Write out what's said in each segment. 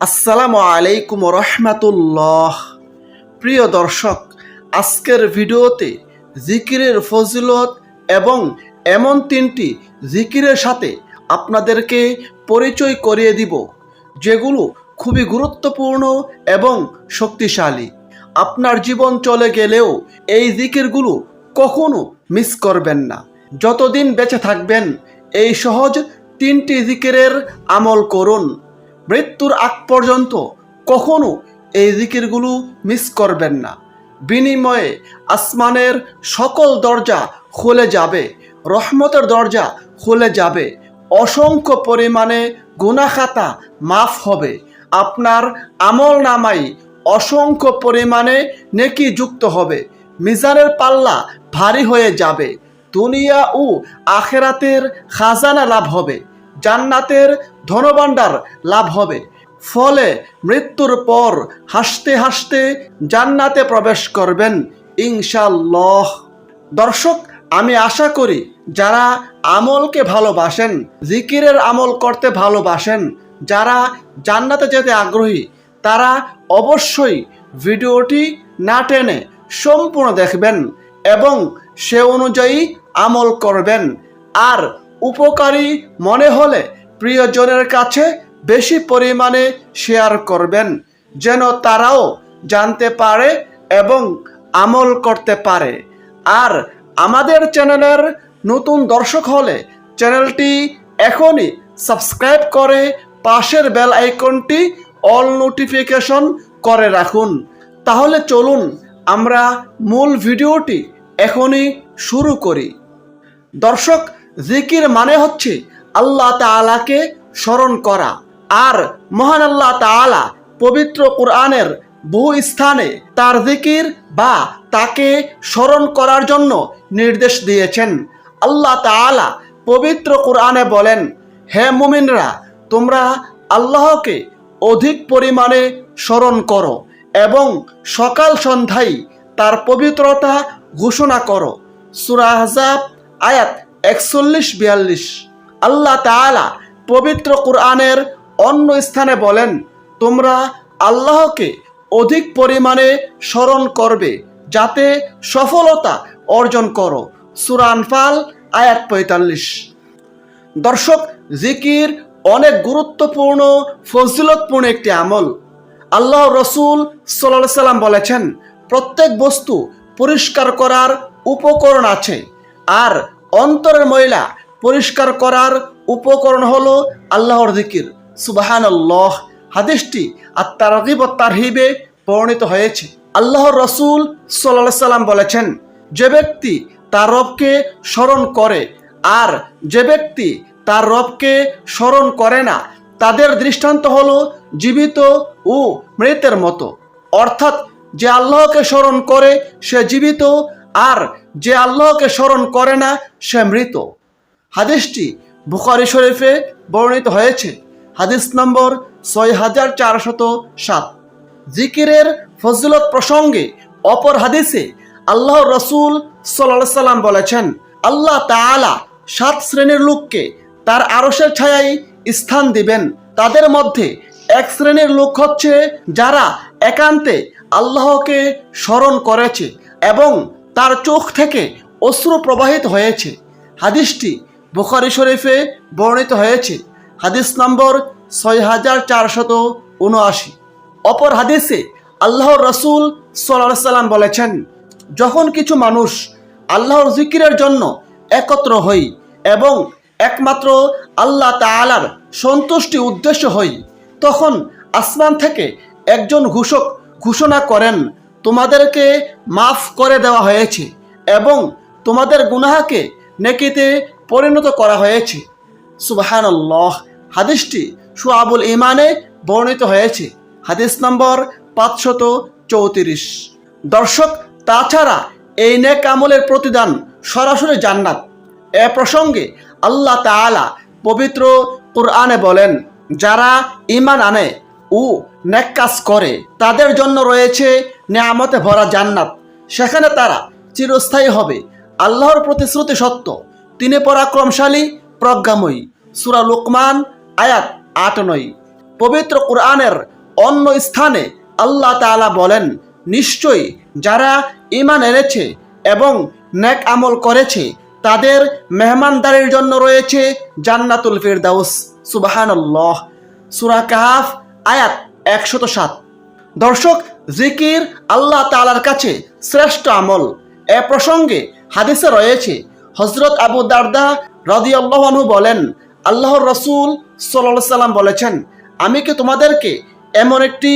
আসসালামু আলাইকুম রহমাতুল্লাহ প্রিয় দর্শক, আজকের ভিডিওতে জিকিরের ফজিলত এবং এমন তিনটি জিকিরের সাথে আপনাদেরকে পরিচয় করিয়ে দিব, যেগুলো খুবই গুরুত্বপূর্ণ এবং শক্তিশালী। আপনার জীবন চলে গেলেও এই জিকিরগুলো কখনো মিস করবেন না। যতদিন বেঁচে থাকবেন, এই সহজ তিনটি জিকিরের আমল করুন। মৃত্যুর আগ পর্যন্ত কখনো এই জিকিরগুলো মিস করবেন না। বিনিময়ে আসমানের সকল দরজা খুলে যাবে, রহমতের দরজা খুলে যাবে, অসংখ্য পরিমাণে গুনাখাতা মাফ হবে। আপনার আমল নামাই অসংখ্য পরিমাণে নেকি যুক্ত হবে, মিজানের পাল্লা ভারী হয়ে যাবে, দুনিয়া ও আখেরাতের খাজানা লাভ হবে। জান্নাতের ধনভাণ্ডার লাভ হবে। ফলে মৃত্যুর পর হাসতে হাসতে জান্নাতে প্রবেশ করবেন ইনশাল্লাহ দর্শক, আমি আশা করি যারা আমলকে ভালোবাসেন, জিকিরের আমল করতে ভালোবাসেন, যারা জান্নাতে যেতে আগ্রহী, তারা অবশ্যই ভিডিওটি না টেনে সম্পূর্ণ দেখবেন এবং সে অনুযায়ী আমল করবেন। আর উপকারী মনে হলে প্রিয়জনের কাছে বেশি পরিমাণে শেয়ার করবেন, যেন তারাও জানতে পারে এবং আমল করতে পারে। আর আমাদের চ্যানেলের নতুন দর্শক হলে চ্যানেলটি এখনই সাবস্ক্রাইব করে পাশের বেল আইকনটি অল নোটিফিকেশন করে রাখুন। তাহলে চলুন আমরা মূল ভিডিওটি এখনই শুরু করি। দর্শক জিকির মানে হচ্ছে আল্লাহ তাআলাকে স্মরণ করা। আর মহান আল্লাহ তাআলা পবিত্র কোরআনের বহু স্থানে তার জিকির বা তাকে স্মরণ করার জন্য নির্দেশ দিয়েছেন। আল্লাহ তাআলা পবিত্র কোরআনে বলেন, হে মুমিনরা, তোমরা আল্লাহকে অধিক পরিমাণে স্মরণ করো এবং সকাল সন্ধ্যায় তার পবিত্রতা ঘোষণা করো। সুরা আহজাব, আয়াত একচল্লিশ, বিয়াল্লিশ। আল্লাহ তাআলা পবিত্র কোরআনের অন্য স্থানে বলেন, তোমরা আল্লাহকে অধিক পরিমাণে স্মরণ করবে যাতে সফলতা অর্জন করো। সুরানফাল আয়াত পঁয়তাল্লিশ। দর্শক, জিকির অনেক গুরুত্বপূর্ণ, ফজিলতপূর্ণ একটি আমল। আল্লাহ রসুল সাল্লাহ সাল্লাম বলেছেন, প্রত্যেক বস্তু পরিষ্কার করার উপকরণ আছে, আর অন্তরের ময়লা পরিষ্কার করার উপকরণ হলো আল্লাহর জিকির। সুবাহান আল্লাহ হাদিসটি আর তারগিব তারহিবে বর্ণিত হয়েছে। আল্লাহর রসুল সাল্লাহ সাল্লাম বলেছেন, যে ব্যক্তি তার রবকে স্মরণ করে আর যে ব্যক্তি তার রবকে স্মরণ করে না, তাদের দৃষ্টান্ত হলো জীবিত ও মৃতের মতো। অর্থাৎ যে আল্লাহকে স্মরণ করে, সে জীবিত আর যে আল্লাহকে স্মরণ করে না, সে মৃত। হাদিসটি বুখারি শরীফে বর্ণিত হয়েছে। হাদিস নম্বর ছয় হাজার চারশত সাত। জিকিরের ফজিলত প্রসঙ্গে অপর হাদিসে আল্লাহ রসুল সাল্লাহ সাল্লাম বলেছেন, আল্লাহ তাআলা সাত শ্রেণির লোককে তার আরসের ছায়ায় স্থান দিবেন। তাদের মধ্যে এক শ্রেণির লোক হচ্ছে যারা একান্তে আল্লাহকে স্মরণ করেছে এবং তার চোখ থেকে অশ্রু প্রবাহিত হয়েছে। হাদিসটি বুখারি শরীফে বর্ণিত হয়েছে। হাদিস নম্বর ছয় হাজার চারশত উনআশি। অপর হাদিসে আল্লাহর রসুল সাল্লাহ সাল্লাম বলেছেন, যখন কিছু মানুষ আল্লাহর জিকিরের জন্য একত্র হই এবং একমাত্র আল্লাহ তালার সন্তুষ্টি উদ্দেশ্য হই, তখন আসমান থেকে একজন ঘোষক ঘোষণা করেন তোমাদেরকে মাফ করে দেওয়া হয়েছে এবং তোমাদের গুনাহাকে নেকিতে পরিণত করা হয়েছে। সুবাহান হাদিসটি সুআবুল ইমানে বর্ণিত হয়েছে। হাদিস নম্বর পাঁচশত চৌত্রিশ। দর্শক, তাছাড়া এই নেক আমলের প্রতিদান সরাসরি জান্নাত। এ প্রসঙ্গে আল্লাহ তাআলা পবিত্র কোরআনে বলেন, যারা ইমান আনে ও নেক কাজ করে, তাদের জন্য রয়েছে নেয়ামতে ভরা জান্নাত। সেখানে তারা চিরস্থায়ী হবে। আল্লাহর প্রতিশ্রুতি সত্য। তিনি পরাক্রমশালী, প্রজ্ঞাময়ী। সুরা লোকমান, আয়াত আট নয়। পবিত্র কোরআনের অন্য স্থানে আল্লাহ তাআলা বলেন, নিশ্চয়ই যারা ইমান এনেছে এবং নেক আমল করেছে, তাদের মেহমানদারির জন্য রয়েছে জান্নাতুল ফিরদাউস। সুবাহানাল্লাহ। সুরা কাহাফ, আয়াত একশত সাত। দর্শক জিকির আল্লাহ তালার কাছে শ্রেষ্ঠ আমল। এ প্রসঙ্গে হাদিসে রয়েছে হজরত আবু দারদা রাদিয়াল্লাহু বলেন, আল্লাহর রসুল সাল্লাল্লাহু সাল্লাম বলেছেন, আমি কি তোমাদেরকে এমন একটি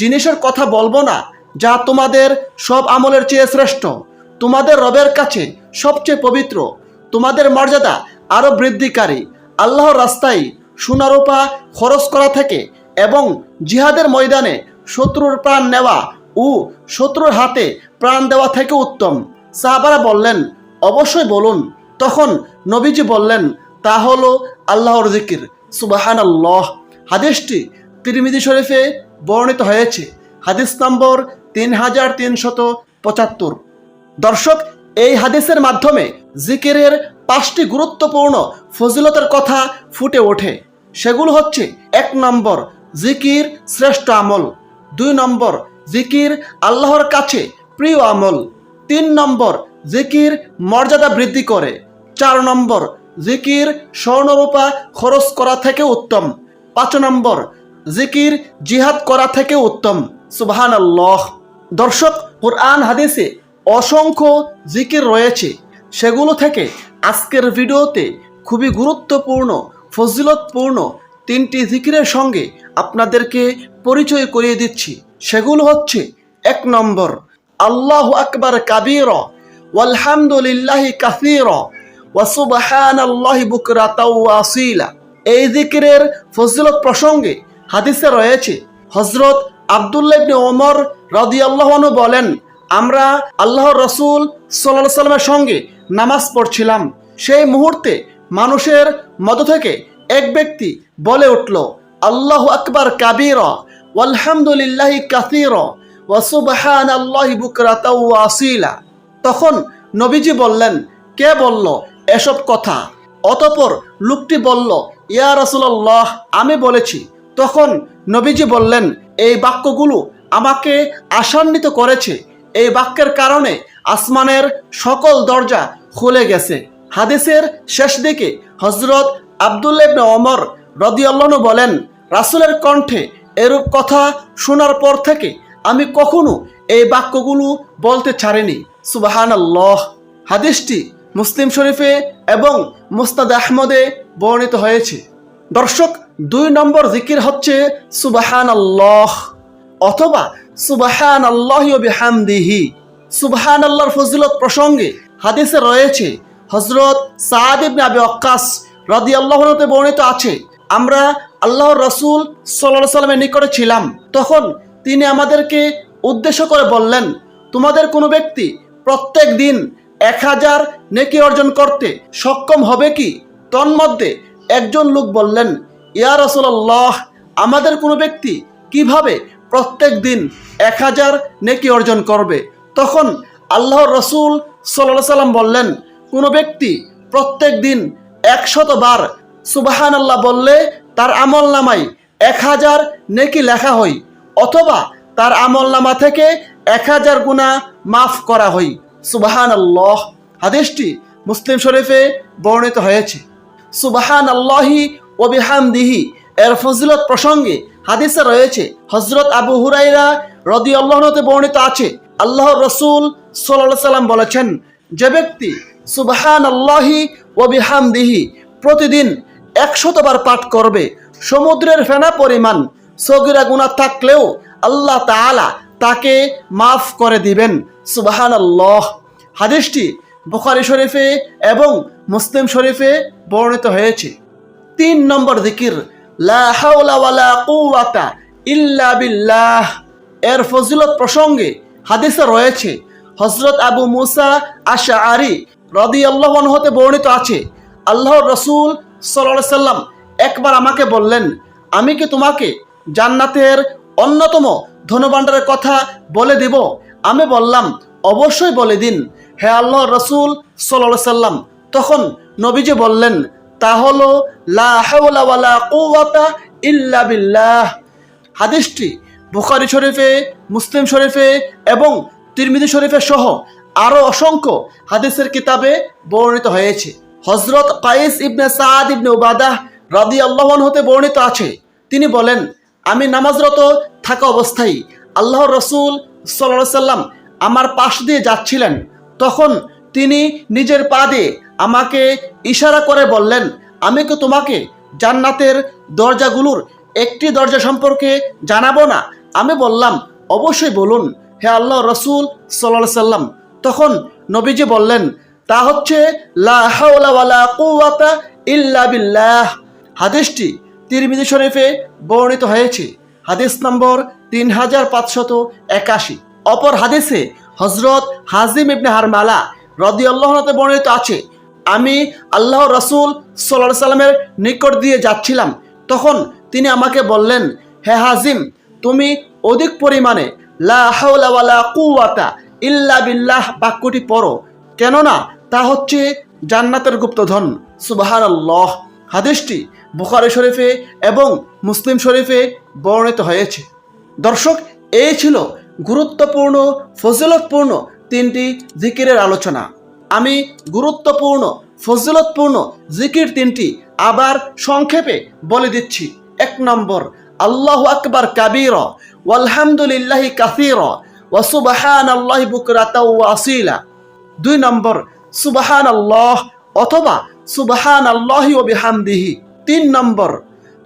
জিনিসের কথা বলব না, যা তোমাদের সব আমলের চেয়ে শ্রেষ্ঠ? তোমাদের রবের কাছে সবচেয়ে পবিত্র, তোমাদের মর্যাদা আরও বৃদ্ধিকারী। আল্লাহর রাস্তায় সোনারূপা খরচ করা থেকে এবং জিহাদের ময়দানে শত্রুর প্রাণ নেওয়া ও শত্রুর হাতে প্রাণ দেওয়া থেকে উত্তম। সাহাবারা বললেন, অবশ্যই বলুন। তখন নবীজি বললেন, তা হলো আল্লাহর জিকির। সুবাহান আল্লাহ হাদিসটি তিরমিজি শরীফে বর্ণিত হয়েছে। হাদিস নম্বর তিন হাজার তিনশত পঁচাত্তর। দর্শক, এই হাদিসের মাধ্যমে জিকিরের পাঁচটি গুরুত্বপূর্ণ ফজিলতের কথা ফুটে ওঠে। সেগুলো হচ্ছে এক নম্বর, জিকির শ্রেষ্ঠ আমল। দুই নম্বর, জিকির আল্লাহর কাছে প্রিয় আমল। তিন নম্বর, জিকির মর্যাদা বৃদ্ধি করে। চার নম্বর, জিকির স্বর্ণরূপা খরচ করা থেকে উত্তম। পাঁচ নম্বর, জিকির জিহাদ করা থেকে উত্তম। সুবহান আল্লাহ দর্শক, কোরআন, হাদিসে অসংখ্য জিকির রয়েছে। সেগুলো থেকে আজকের ভিডিওতে খুবই গুরুত্বপূর্ণ, ফজিলতপূর্ণ তিনটি জিকিরের সঙ্গে আপনাদেরকে পরিচয় করিয়ে দিচ্ছি। সেগুলো হচ্ছে, এক নম্বর, আল্লাহ আকবার কাবির, ওয়ালহামদুলিল্লাহি কাসির ওয়াসুবহান আল্লাহ বুকরাতাওয়াসিলা এই জিকিরের ফজিলত প্রসঙ্গে হাদিসে রয়েছে হজরত আবদুল্লাহ ইবনে ওমর রাদিয়াল্লাহু বলেন, আমরা আল্লাহর রসুল সাল্লাহ সাল্লামের সঙ্গে নামাজ পড়ছিলাম। সেই মুহূর্তে মানুষের মধ্য থেকে এক ব্যক্তি বলে উঠল, আল্লাহ আকবার কাবির, ওয়ালহামদুলিল্লাহি কাসির ওয়াসুবহান আল্লাহ বুকরাতাওয়াসিলা তখন নবীজি বললেন, কে বলল এসব কথা? অতপর লোকটি বলল, ইয়া রাসূলুল্লাহ, আমি বলেছি। তখন নবীজি বললেন, এই বাক্যগুলো আমাকে আশান্বিত করেছে। এই বাক্যের কারণে আসমানের সকল দরজা খুলে গেছে। হাদিসের শেষ দিকে হজরত আবদুল্লাহ ইবনে ওমর রদিয়াল্লাহু বলেন, রাসূলের কণ্ঠে এরূপ কথা শোনার পর থেকে আমি কখনো এই বাক্যগুলো বলতে ছাড়িনি। সুবাহান আল্লাহ হাদিসটি মুসলিম শরীফে এবং মুস্তাদ আহমদে বর্ণিত হয়েছে। দর্শক, দুই নম্বর জিকির হচ্ছে সুবাহান আল্লাহ অথবা সুবাহান আল্লাহ বিহামদিহি। সুবাহান আল্লাহর ফজিলত প্রসঙ্গে হাদিসে রয়েছে হজরত সাদ ইবনে আবি রাদি আল্লাহতে বর্ণিত আছে, আমরা আল্লাহর রসুল সাল্লাহ সাল্লামের নিকটে ছিলাম। তখন তিনি আমাদেরকে উদ্দেশ্য করে বললেন, তোমাদের কোনো ব্যক্তি প্রত্যেক দিন এক হাজার নেকি অর্জন করতে সক্ষম হবে কি? তন্মধ্যে একজন লোক বললেন, ইয়া রসুল্লাহ আমাদের কোনো ব্যক্তি কীভাবে প্রত্যেক দিন এক হাজার নেকি অর্জন করবে? তখন আল্লাহর রসুল সাল্লাহ সাল্লাম বললেন, কোনো ব্যক্তি প্রত্যেক দিন একশত বার সুবাহান আল্লাহ বললে তার আমল নামায় এক হাজার নেকি লেখা হয় অথবা তার আমল নামা থেকে এক হাজার গুণা মাফ করা হয় সুবাহান আল্লাহ হাদিসটি মুসলিম শরীফে বর্ণিত হয়েছে। সুবাহান আল্লাহি ওবিহামদিহি এর ফজিলত প্রসঙ্গে হাদিসে রয়েছে হজরত আবু হুরাইরা রদি আল্লাহতে বর্ণিত আছে। আল্লাহর রসুল সাল্লাহ সাল্লাম বলেছেন, যে ব্যক্তি সুবাহান আল্লাহি ওবিহামদিহি প্রতিদিন একশতবার পাঠ করবে। সমুদ্রের ফেনা পরিমাণ, সগিরা গুণা থাকলেও আল্লাহ তাআলা তাকে মাফ করে দিবেন। সুবাহান আল্লাহ হাদিসটি বুখারি শরীফে এবং মুসলিম শরীফে বর্ণিত হয়েছে। তিন নম্বর হাওলা ইল্লা বিল্লাহ। এর ফজিলত প্রসঙ্গে হাদিসে রয়েছে হজরত আবু মুসা আশা আরি রদি আল্লাহ হতে বর্ণিত আছে, আল্লাহর রসুল সাল্লাহ সাল্লাম একবার আমাকে বললেন, আমি কি তোমাকে জান্নাতের অন্যতম ধনভাণ্ডারের কথা বলে দিব? আমি বললাম, অবশ্যই বলে দিন। হে আল্লাহ রসুল সাল্লাহ সাল্লাম তখন নবীজি বললেন, তা হলো ইল্লা হাদিসটি বুখারি শরীফে, মুসলিম শরীফে এবং তিরমিজি শরীফে সহ আরও অসংখ্য হাদিসের কিতাবে বর্ণিত হয়েছে। হজরত কাইস ইবনে সাদ ইবনে উবাদাহ রাদি আল্লাহন হতে বর্ণিত আছে। তিনি বলেন, আমি নামাজরত থাকা অবস্থায় আল্লাহর রসুল সাল্লাহ সাল্লাম আমার পাশ দিয়ে যাচ্ছিলেন। তখন তিনি নিজের পা দিয়ে আমাকে ইশারা করে বললেন, আমি কি তোমাকে জান্নাতের দরজাগুলোর একটি দরজা সম্পর্কে জানাব না? আমি বললাম, অবশ্যই বলুন, হে আল্লাহ রসুল সাল্লাহ সাল্লাম তখন নবীজি বললেন, তা হচ্ছে ইল্লা বিল্লাহ। হাদিসটি তিরমিজি শরীফে বর্ণিত হয়েছে। হাদিস নম্বর তিন হাজার পাঁচশত একাশি। অপর হাদিসে হজরত হাজিম ইবনে হারমালা রদি আল্লাহতে বর্ণিত আছে, আমি আল্লাহ রসুল সাল্লাহ সাল্লামের নিকট দিয়ে যাচ্ছিলাম। তখন তিনি আমাকে বললেন, হে হাজিম তুমি অধিক পরিমাণে লা হাওলা ওয়ালা কুওয়াতা ইল্লা বিল্লাহ বাক্যটি পড়ো। কেননা তা হচ্ছে জান্নাতের গুপ্তধন। সুবাহানাল্লাহ। হাদিসটি বুখারি শরীফে এবং মুসলিম শরীফে বর্ণিত হয়েছে। দর্শক, এই ছিল গুরুত্বপূর্ণ, ফজিলতপূর্ণ তিনটি জিকিরের আলোচনা। আমি গুরুত্বপূর্ণ, ফজিলতপূর্ণ জিকির তিনটি আবার সংক্ষেপে বলে দিচ্ছি। এক নম্বর, আল্লাহ আকবার কাবীর, ওয়ালহামদুলিল্লাহি কাসীর। ওয়াসুবাহান আল্লাহ বুকরাতা ওয়াসিলা দুই নম্বর সুবাহান আল্লাহ অথবা সুবাহান আল্লাহি ও বিহামদিহি। তিন নম্বর,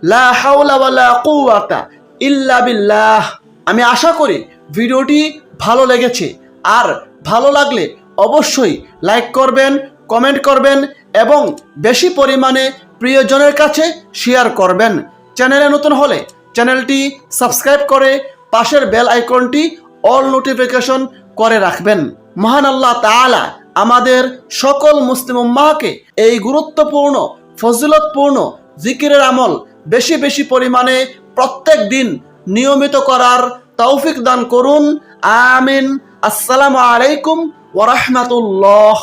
লা হাওলা ওয়ালা কুওয়াতা ইল্লা বিল্লাহ। আমি আশা করি ভিডিওটি ভালো লেগেছে। আর ভালো লাগলে অবশ্যই লাইক করবেন, কমেন্ট করবেন এবং বেশি পরিমাণে প্রিয়জনের কাছে শেয়ার করবেন। চ্যানেলে নতুন হলে চ্যানেলটি সাবস্ক্রাইব করে পাশের বেল আইকনটি অল নোটিফিকেশন করে রাখবেন। মহান আল্লাহ তালা আমাদের সকল মুসলিম উম্মাহকে এই গুরুত্বপূর্ণ, ফজিলতপূর্ণ জিকিরের আমল বেশি বেশি পরিমাণে প্রত্যেক দিন নিয়মিত করার তৌফিক দান করুন। আমিন। আসসালামু আলাইকুম ওরহমতুল্লাহ